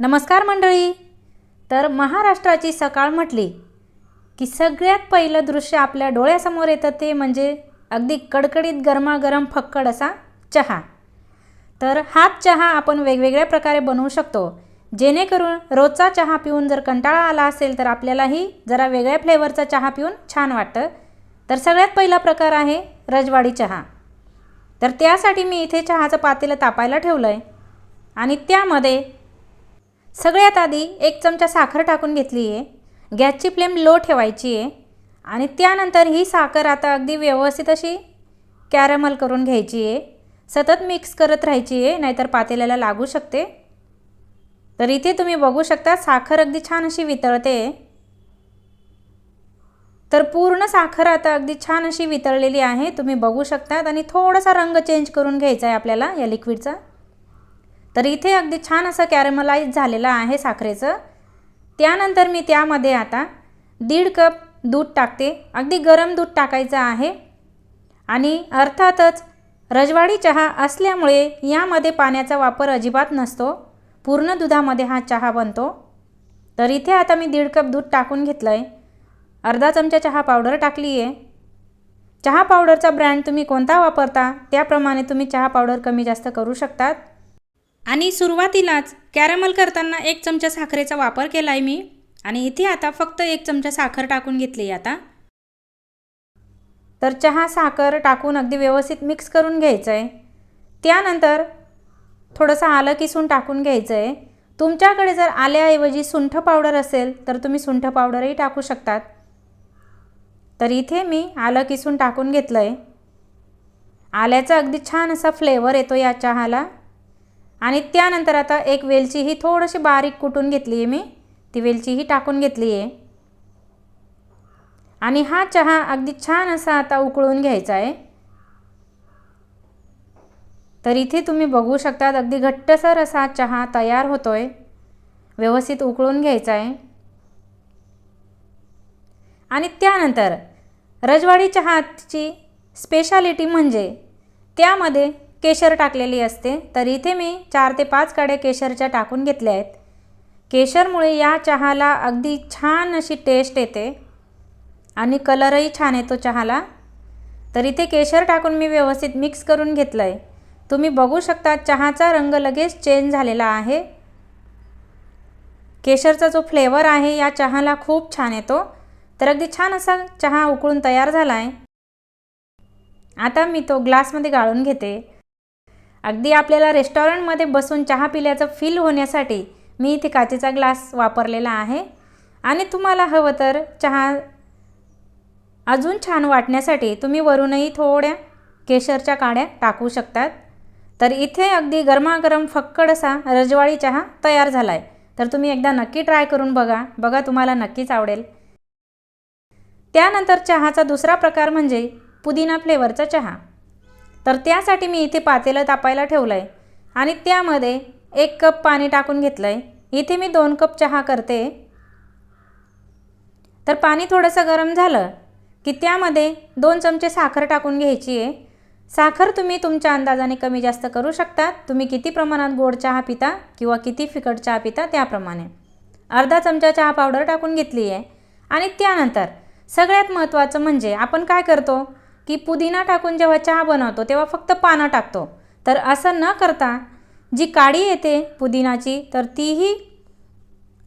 नमस्कार मंडळी. तर महाराष्ट्राची सकाळ म्हटली की सगळ्यात पहिलं दृश्य आपल्या डोळ्यासमोर येतं ते म्हणजे अगदी कडकडीत गरमागरम फक्कड असा चहा. तर हाच चहा आपण वेगवेगळ्या प्रकारे बनवू शकतो. जेणेकरून रोजचा चहा पिऊन जर कंटाळा आला असेल तर आपल्यालाही जरा वेगळ्या फ्लेवरचा चहा पिऊन छान वाटतं. तर सगळ्यात पहिला प्रकार आहे रजवाडी चहा. तर त्यासाठी मी इथे चहाचं पातेलं तापायला ठेवलं आहे आणि त्यामध्ये सगळ्यात आधी एक चमचा साखर टाकून घेतली आहे. गॅसची फ्लेम लो ठेवायची आहे. आणि त्यानंतर ही साखर आता अगदी व्यवस्थित अशी कॅरमल करून घ्यायची आहे. सतत मिक्स करत राहायची आहे नाहीतर पातेल्याला लागू शकते. तर इथे तुम्ही बघू शकता साखर अगदी छान अशी वितळते. तर पूर्ण साखर आता अगदी छान अशी वितळलेली आहे. तुम्ही बघू शकतात आणि थोडासा रंग चेंज करून घ्यायचा आहे आपल्याला या लिक्विडचा तर इथे अगदी छान असं कॅरमलाईज झालेलं आहे साखरेचं. त्यानंतर मी त्यामध्ये आता दीड कप दूध टाकते. अगदी गरम दूध टाकायचं आहे. आणि अर्थातच रजवाडी चहा असल्यामुळे यामध्ये पाण्याचा वापर अजिबात नसतो. पूर्ण दुधामध्ये हा चहा बनतो. तर इथे आता मी दीड कप दूध टाकून घेतलं आहे अर्धा चमचा चहा पावडर टाकली आहे चहा पावडरचा ब्रँड तुम्ही कोणता वापरता? त्याप्रमाणे तुम्ही चहा पावडर कमी जास्त करू शकतात. आणि सुरुवातीलाच कॅरमल करताना एक चमचा साखरेचा वापर केला आहे मी. आणि इथे आता फक्त एक चमचा साखर टाकून घेतली आहे आता. तर चहा साखर टाकून अगदी व्यवस्थित मिक्स करून घ्यायचं आहे त्यानंतर थोडंसं आलं किसून टाकून घ्यायचं आहे तुमच्याकडे जर आल्याऐवजी सुंठ पावडर असेल तर तुम्ही सुंठ पावडरही टाकू शकतात. तर इथे मी आलं किसून टाकून घेतलं आहे आल्याचा अगदी छान असा फ्लेवर येतो या चहाला. आणि त्यानंतर आता एक वेलची ही थोडीशी बारीक कुटून घेतली आहे मी. ती वेलचीही टाकून घेतली आहे. आणि हा चहा अगदी छान असा आता उकळून घ्यायचा आहे. तर इथे तुम्ही बघू शकतात अगदी घट्टसर असा चहा तयार होतो आहे व्यवस्थित उकळून घ्यायचा आहे. आणि त्यानंतर रजवाडी चहाची स्पेशालिटी म्हणजे त्यामध्ये केशर टाकलेली असते तर इथे मी चार ते पाच काड्या केशरच्या टाकून घेतल्या आहेत. केशरमुळे या चहाला अगदी छान अशी टेस्ट येते आणि कलरही छान येतो चहाला. तर इथे केशर टाकून मी व्यवस्थित मिक्स करून घेतलं आहे तुम्ही बघू शकता चहाचा रंग लगेच चेंज झालेला आहे. केशरचा जो फ्लेवर आहे या चहाला खूप छान येतो. तर अगदी छान असा चहा उकळून तयार झाला आहे आता मी तो ग्लासमध्ये गाळून घेते. अगदी आपल्याला रेस्टॉरंटमध्ये बसून चहा पिल्याचं फील होण्यासाठी मी इथे काचेचा ग्लास वापरलेला आहे. आणि तुम्हाला हवं तर चहा अजून छान वाटण्यासाठी तुम्ही वरूनही थोड्या केशरच्या काड्या टाकू शकतात. तर इथे अगदी गरमागरम फक्कड असा रजवाळी चहा तयार झाला आहे तर तुम्ही एकदा नक्की ट्राय करून बघा. बघा तुम्हाला नक्कीच आवडेल. त्यानंतर चहाचा दुसरा प्रकार म्हणजे पुदिना फ्लेवरचा चहा. तर त्यासाठी मी इथे पातेलं तापायला ठेवलं आहे आणि त्यामध्ये एक कप पाणी टाकून घेतलं आहे इथे मी दोन कप चहा करते. तर पाणी थोडंसं गरम झालं की त्यामध्ये दोन चमचे साखर टाकून घ्यायची आहे. साखर तुम्ही तुमच्या अंदाजाने कमी जास्त करू शकता तुम्ही किती प्रमाणात गोड चहा पिता किंवा किती फिकट चहा पिता त्याप्रमाणे. अर्धा चमचा चहा पावडर टाकून घेतली आहे. आणि त्यानंतर सगळ्यात महत्त्वाचं म्हणजे आपण काय करतो? की पुदिना टाकून जेव्हा चहा बनवतो तेव्हा फक्त पानं टाकतो. तर असं न करता जी काडी येते पुदिनाची तर तीही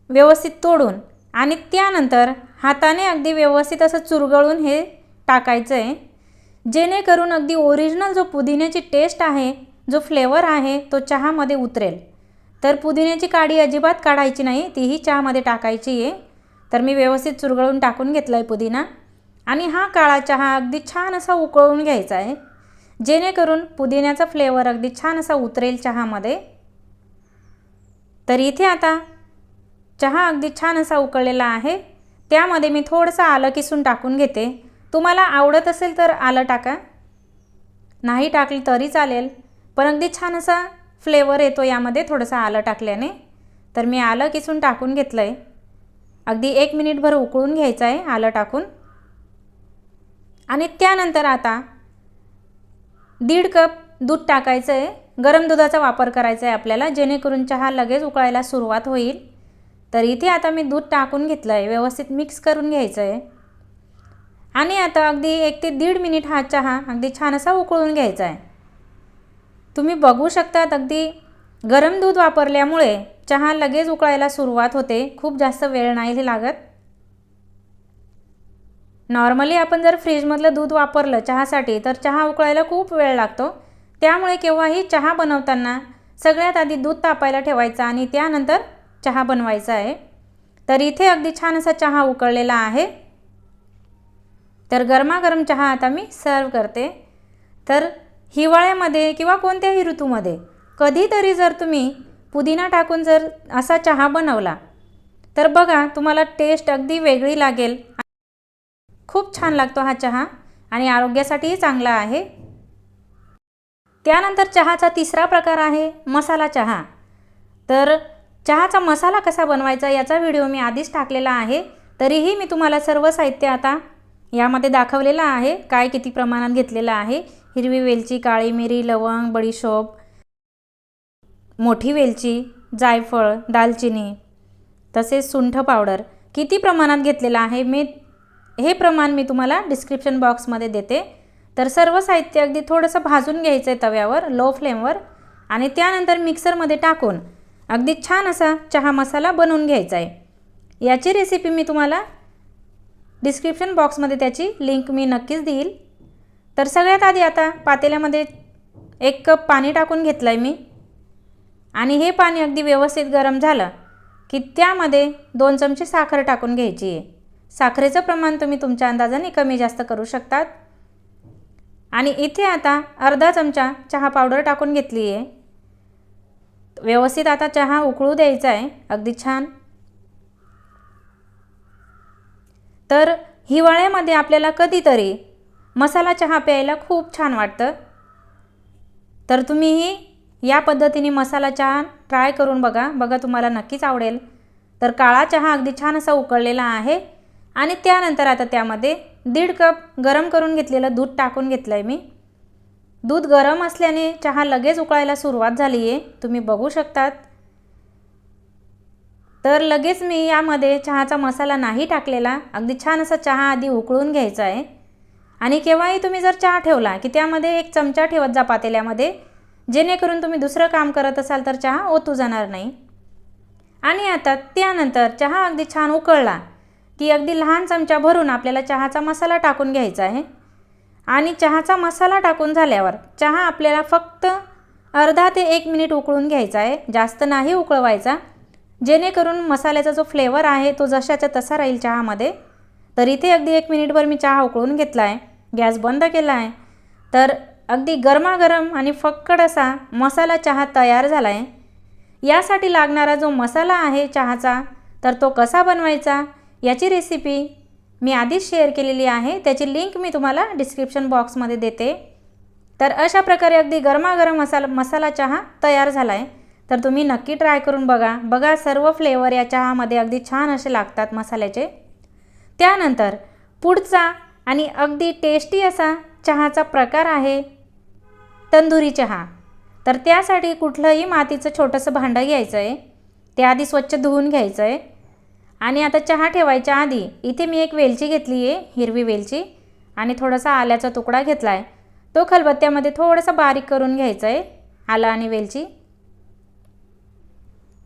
व्यवस्थित तोडून आणि त्यानंतर हाताने अगदी व्यवस्थित असं चुरगळून हे टाकायचं आहे जेणेकरून अगदी ओरिजिनल जो पुदिन्याची टेस्ट आहे जो फ्लेवर आहे तो चहामध्ये उतरेल. तर पुदिन्याची काडी अजिबात काढायची नाही तीही चहामध्ये टाकायची आहे. तर मी व्यवस्थित चुरगळून टाकून घेतला आहे पुदिना. आणि हा काळा चहा अगदी छान असा उकळून घ्यायचा आहे. जेणेकरून पुदिन्याचा फ्लेवर अगदी छान असा उतरेल चहामध्ये. तर इथे आता चहा अगदी छान असा उकळलेला आहे. त्यामध्ये मी थोडंसं आलं किसून टाकून घेते. तुम्हाला आवडत असेल तर आलं टाका. नाही टाकलं तरी चालेल पण अगदी छान असा फ्लेवर येतो यामध्ये थोडंसं आलं टाकल्याने. तर मी आलं किसून टाकून घेतलं आहे अगदी एक मिनिटभर उकळून घ्यायचं आहे आलं टाकून. आणि त्यानंतर आता दीड कप दूध टाकायचं आहे. गरम दुधाचा वापर करायचा आहे आपल्याला जेणेकरून चहा लगेच उकळायला सुरुवात होईल. तर इथे आता मी दूध टाकून घेतलं आहे व्यवस्थित मिक्स करून घ्यायचं आहे. आणि आता अगदी एक ते दीड मिनिट हा चहा अगदी छान असा उकळून घ्यायचा आहे. तुम्ही बघू शकतात अगदी गरम दूध वापरल्यामुळे चहा लगेच उकळायला सुरुवात होते. खूप जास्त वेळ नाही लागत. नॉर्मली आपण जर फ्रीजमधलं दूध वापरलं चहासाठी तर चहा उकळायला खूप वेळ लागतो. त्यामुळे केव्हाही चहा बनवताना सगळ्यात आधी दूध तापायला ठेवायचं आणि त्यानंतर चहा बनवायचा आहे. तर इथे अगदी छान असा चहा उकळलेला आहे. तर गरमागरम चहा आता मी सर्व करते. तर हिवाळ्यामध्ये किंवा कोणत्याही ऋतूमध्ये कधीतरी जर तुम्ही पुदिना टाकून जर असा चहा बनवला तर बघा तुम्हाला टेस्ट अगदी वेगळी लागेल. खूप छान लागतो हा चहा आणि आरोग्यासाठीही चांगला आहे. त्यानंतर चहाचा तिसरा प्रकार आहे मसाला चहा. तर चहाचा मसाला कसा बनवायचा याचा व्हिडिओ मी आधीच टाकलेला आहे. तरीही मी तुम्हाला सर्व साहित्य आता यामध्ये दाखवलेलं आहे. काय किती प्रमाणात घेतलेलं आहे? हिरवी वेलची काळी मिरी लवंग बडीशोप मोठी वेलची जायफळ दालचिनी तसेच सुंठ पावडर किती प्रमाणात घेतलेलं आहे मी हे प्रमाण मी तुम्हाला डिस्क्रिप्शन बॉक्समध्ये देते. तर सर्व साहित्य अगदी थोडंसं भाजून घ्यायचं आहे तव्यावर लो फ्लेमवर आणि त्यानंतर मिक्सरमध्ये टाकून अगदी छान असा चहा मसाला बनवून घ्यायचा आहे याची रेसिपी मी तुम्हाला डिस्क्रिप्शन बॉक्समध्ये त्याची लिंक मी नक्कीच देईल. तर सगळ्यात आधी आता पातेल्यामध्ये एक कप पाणी टाकून घेतलं आहे मी. आणि हे पाणी अगदी व्यवस्थित गरम झालं की त्यामध्ये दोन चमचे साखर टाकून घ्यायची आहे. साखरेचं प्रमाण तुम्ही तुमच्या अंदाजाने कमी जास्त करू शकतात. आणि इथे आता अर्धा चमचा चहा पावडर टाकून घेतली आहे. व्यवस्थित आता चहा उकळू द्यायचा आहे. अगदी छान. तर हिवाळ्यामध्ये आपल्याला कधीतरी मसाला चहा प्यायला खूप छान वाटतं. तर तुम्हीही या पद्धतीने मसाला चहा ट्राय करून बघा. बघा तुम्हाला नक्कीच आवडेल. तर काळा चहा अगदी छान असा उकळलेला आहे. आणि त्यानंतर आता त्यामध्ये दीड कप गरम करून घेतलेलं दूध टाकून घेतलं आहे मी. दूध गरम असल्याने चहा लगेच उकळायला सुरुवात झाली आहे तुम्ही बघू शकतात. तर लगेच मी यामध्ये चहाचा मसाला नाही टाकलेला अगदी छान असा चहा आधी उकळून घ्यायचा आहे आणि केव्हाही तुम्ही जर चहा ठेवला की त्यामध्ये एक चमचा ठेवत जा पातेल्यामध्ये जेणेकरून तुम्ही दुसरं काम करत असाल तर चहा ओतू जाणार नाही. आणि आता त्यानंतर चहा अगदी छान उकळला. की अगदी लहान चमचा भरून आपल्याला चहाचा मसाला टाकून घ्यायचा आहे. आणि चहाचा मसाला टाकून झाल्यावर चहा आपल्याला फक्त अर्धा ते एक मिनिट उकळून घ्यायचा आहे. जास्त नाही उकळवायचा. जेणेकरून मसाल्याचा जो फ्लेवर आहे तो जशाच्या तसा राहील चहामध्ये. तर इथे अगदी एक मिनिटभर मी चहा उकळून घेतला आहे. गॅस बंद केला आहे. तर अगदी गरमागरम आणि फक्कड असा मसाला चहा तयार झाला आहे. यासाठी लागणारा जो मसाला आहे चहाचा तर तो कसा बनवायचा? याची रेसिपी मी आधीच शेअर केलेली आहे. त्याची लिंक मी तुम्हाला डिस्क्रिप्शन बॉक्समध्ये देते. तर अशा प्रकारे अगदी गरमागरम मसाला मसाला चहा तयार झाला आहे तर तुम्ही नक्की ट्राय करून बघा. बघा सर्व फ्लेवर या चहामध्ये अगदी छान असे लागतात मसाल्याचे. त्यानंतर पुढचा आणि अगदी टेस्टी असा चहाचा प्रकार आहे तंदुरी चहा. तर त्यासाठी कुठलंही मातीचं छोटंसं भांडं घ्यायचं आहे ते आधी स्वच्छ धुवून घ्यायचं आहे आणि आता चहा ठेवायच्या आधी इथे मी एक वेलची घेतली आहे हिरवी वेलची. आणि थोडासा आल्याचा तुकडा घेतला आहे तो खलबत्त्यामध्ये थोडंसं बारीक करून घ्यायचं आहे आलं आणि वेलची.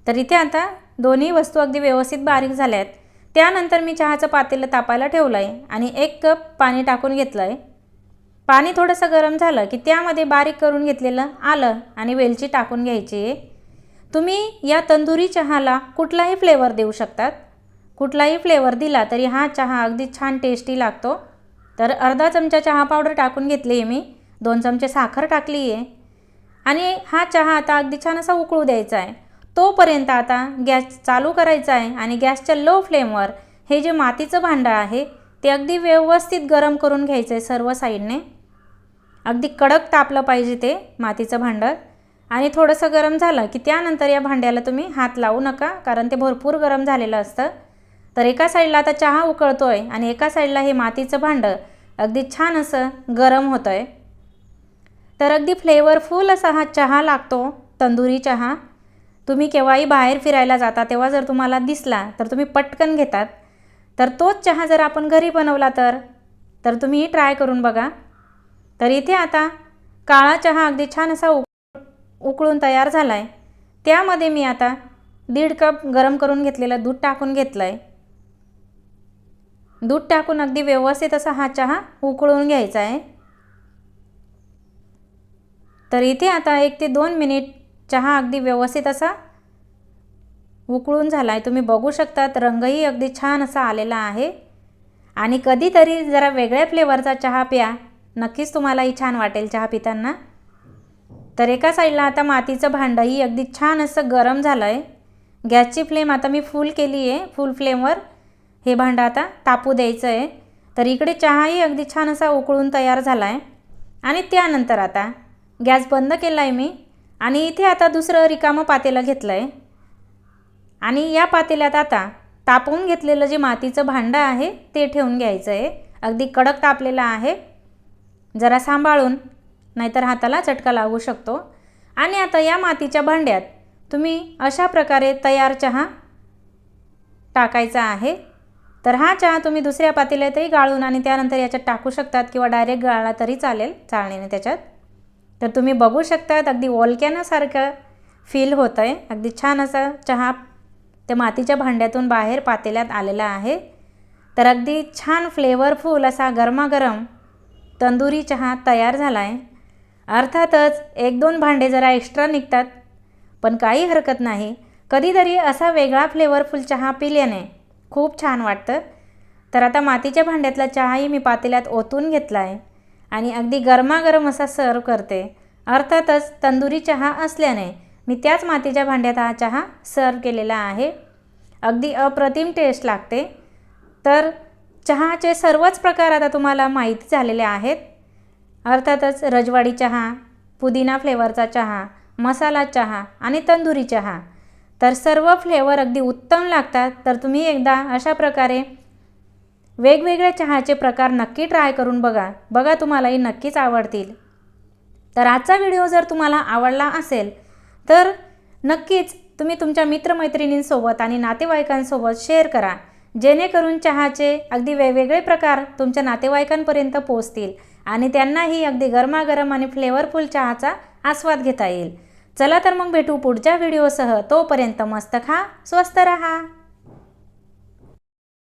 तर इथे आता दोन्ही वस्तू अगदी व्यवस्थित बारीक झाल्या आहेत त्यानंतर मी चहाचं पातेलं तापायला ठेवलं आहे आणि एक कप पाणी टाकून घेतलं आहे पाणी थोडंसं गरम झालं की त्यामध्ये बारीक करून घेतलेलं आलं आणि वेलची टाकून घ्यायची आहे. तुम्ही या तंदुरी चहाला कुठलाही फ्लेवर देऊ शकतात. कुठलाही फ्लेवर दिला तरी हा चहा अगदी छान टेस्टी लागतो. तर अर्धा चमचा चहा पावडर टाकून घेतली आहे मी. दोन चमचे साखर टाकली आहे. आणि हा चहा आता अगदी छान असा उकळू द्यायचा आहे. तोपर्यंत आता गॅस चालू करायचा आहे आणि गॅसच्या लो फ्लेमवर हे जे मातीचं भांडं आहे ते अगदी व्यवस्थित गरम करून घ्यायचं आहे सर्व साईडने. अगदी कडक तापलं पाहिजे ते मातीचं भांडं. आणि थोडंसं गरम झालं की त्यानंतर या भांड्याला तुम्ही हात लावू नका कारण ते भरपूर गरम झालेलं असतं. तर एका साईडला आता चहा उकळतो आहे आणि एका साईडला हे मातीचं भांडं. अगदी छान असं गरम होतं आहे तर अगदी फ्लेवरफुल असा हा चहा लागतो तंदुरी चहा. तुम्ही केव्हाही बाहेर फिरायला जाता तेव्हा जर तुम्हाला दिसला तर तुम्ही पटकन घेतात. तर तोच चहा जर आपण घरी बनवला तर तर तुम्ही ट्राय करून बघा. तर इथे आता काळा चहा अगदी छान असा उक उकळून तयार झाला आहे त्यामध्ये मी आता दीड कप गरम करून घेतलेलं दूध टाकून घेतलं आहे दूध टाकून अगदी व्यवस्थित असा हा चहा उकळून घ्यायचा आहे. तर इथे आता एक ते दोन मिनिट चहा अगदी व्यवस्थित असा उकळून झाला आहे तुम्ही बघू शकतात रंगही अगदी छान असा आलेला आहे. आणि कधीतरी जरा वेगळ्या फ्लेवरचा चहा प्या. नक्कीच तुम्हालाही छान वाटेल चहा पिताना. तर एका साईडला आता मातीचं भांडंही अगदी छान असं गरम झालं आहे गॅसची फ्लेम आता मी फुल केली आहे फुल फ्लेमवर हे भांडं आता तापू द्यायचं आहे तर इकडे चहाही अगदी छान असा उकळून तयार झाला आहे आणि त्यानंतर आता गॅस बंद केला आहे मी आणि इथे आता दुसरं रिकामं पातेलं घेतलं आहे आणि या पातेल्यात आता तापवून घेतलेलं जे मातीचं भांडं आहे ते ठेवून घ्यायचं आहे अगदी कडक तापलेलं आहे. जरा सांभाळून नाहीतर हाताला चटका लागू शकतो. आणि आता या मातीच्या भांड्यात तुम्ही अशा प्रकारे तयार चहा टाकायचा आहे. तर हा चहा तुम्ही दुसऱ्या पातेल्यातही गाळून आणि त्यानंतर याच्यात टाकू शकतात किंवा डायरेक्ट गाळला तरी चालेल चाळणीने त्याच्यात. तर तुम्ही बघू शकतात अगदी ओलक्यानासारखं फील होतं आहे अगदी छान असा चहा त्या मातीच्या भांड्यातून बाहेर पातेल्यात आलेला आहे. तर अगदी छान फ्लेवरफुल असा गरमागरम तंदुरी चहा तयार झाला आहे अर्थातच एक दोन भांडे जरा एक्स्ट्रा निघतात पण काही हरकत नाही. कधीतरी असा वेगळा फ्लेवरफुल चहा पिल्याने खूप छान वाटतं. तर आता मातीच्या भांड्यातला चहाही मी पातेल्यात ओतून घेतला आहे आणि अगदी गरमागरम असा सर्व करते. अर्थातच तंदुरी चहा असल्याने मी त्याच मातीच्या भांड्यात हा चहा सर्व केलेला आहे. अगदी अप्रतिम टेस्ट लागते. तर चहाचे सर्वच प्रकार आता तुम्हाला माहिती झालेले आहेत. अर्थातच रजवाडी चहा पुदिना फ्लेवरचा चहा मसाला चहा आणि तंदुरी चहा तर सर्व फ्लेवर अगदी उत्तम लागतात. तर तुम्ही एकदा अशा प्रकारे वेगवेगळ्या चहाचे प्रकार नक्की ट्राय करून बघा. बघा तुम्हालाही नक्कीच आवडतील. तर आजचा व्हिडिओ जर तुम्हाला आवडला असेल तर नक्कीच तुम्ही तुमच्या मित्रमैत्रिणींसोबत आणि नातेवाईकांसोबत शेअर करा. जेणेकरून चहाचे अगदी वेगवेगळे प्रकार तुमच्या नातेवाईकांपर्यंत पोचतील आणि त्यांनाही अगदी गरमागरम आणि फ्लेवरफुल चहाचा आस्वाद घेता येईल. चला तर मग भेटू पुढच्या व्हिडिओसह. तोपर्यंत मस्त खा स्वस्त रहा.